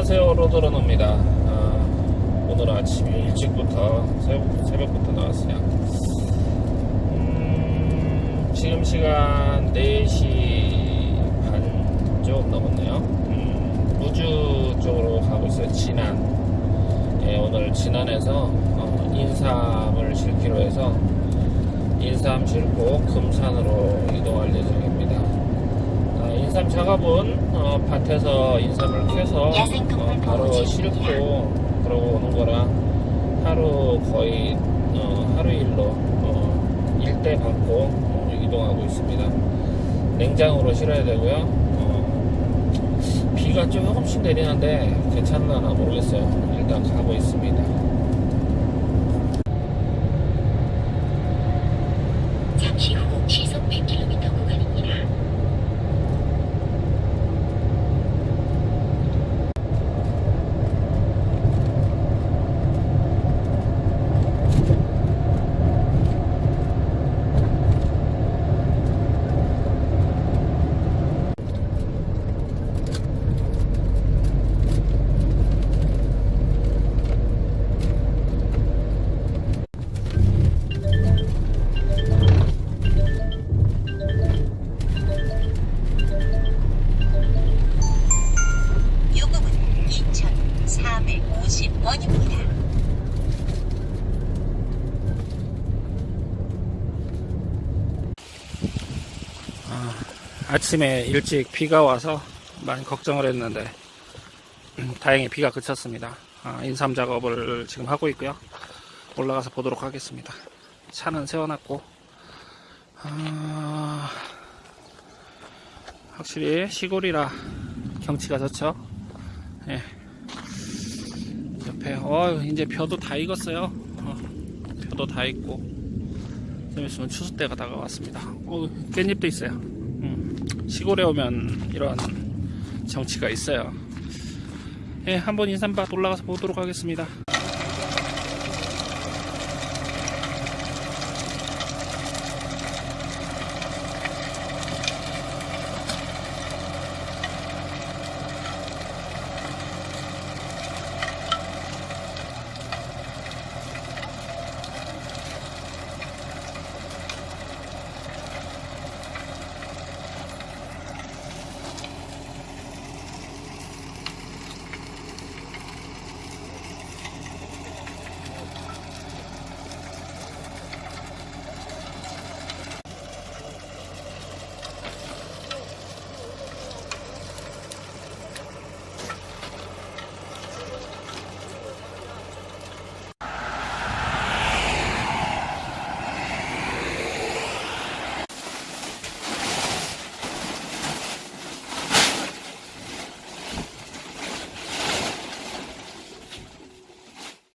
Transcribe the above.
포도로노입니다. 아, 오늘 아침 일찍부터 새벽, 새벽부터 나왔어요. 음, 지금 시간 4시 반좀 넘었네요. 음, 우주 쪽으로 가고 있어요. 진안. 예, 오늘 진안에서 어, 인삼을 싣기로 해서 인삼 싣고 금산으로. 아, 인삼 작업은 어, 밭에서 인삼을 캐서 어, 바로 싣고 그러고 오는 거라 하루 거의 어, 하루 일로 어, 일대 받고 어, 이동하고 있습니다. 냉장으로 실어야 되고요. 어, 비가 조금씩 내리는데 괜찮나 모르겠어요. 일단 가고 있습니다. 2,450원입니다. 아침에 일찍 비가 와서 많이 걱정을 했는데 음, 다행히 비가 그쳤습니다. 아, 인삼 작업을 지금 하고 있고요. 올라가서 보도록 하겠습니다. 차는 세워놨고 아, 확실히 시골이라 경치가 좋죠. 예. 옆에 어 이제 벼도 다 익었어요. 어, 벼도 다 익고 좀 있으면 추수 때가 다가왔습니다. 어, 깻잎도 있어요. 음, 시골에 오면 이런 정치가 있어요. 예, 한번 인삼밭 올라가서 보도록 하겠습니다.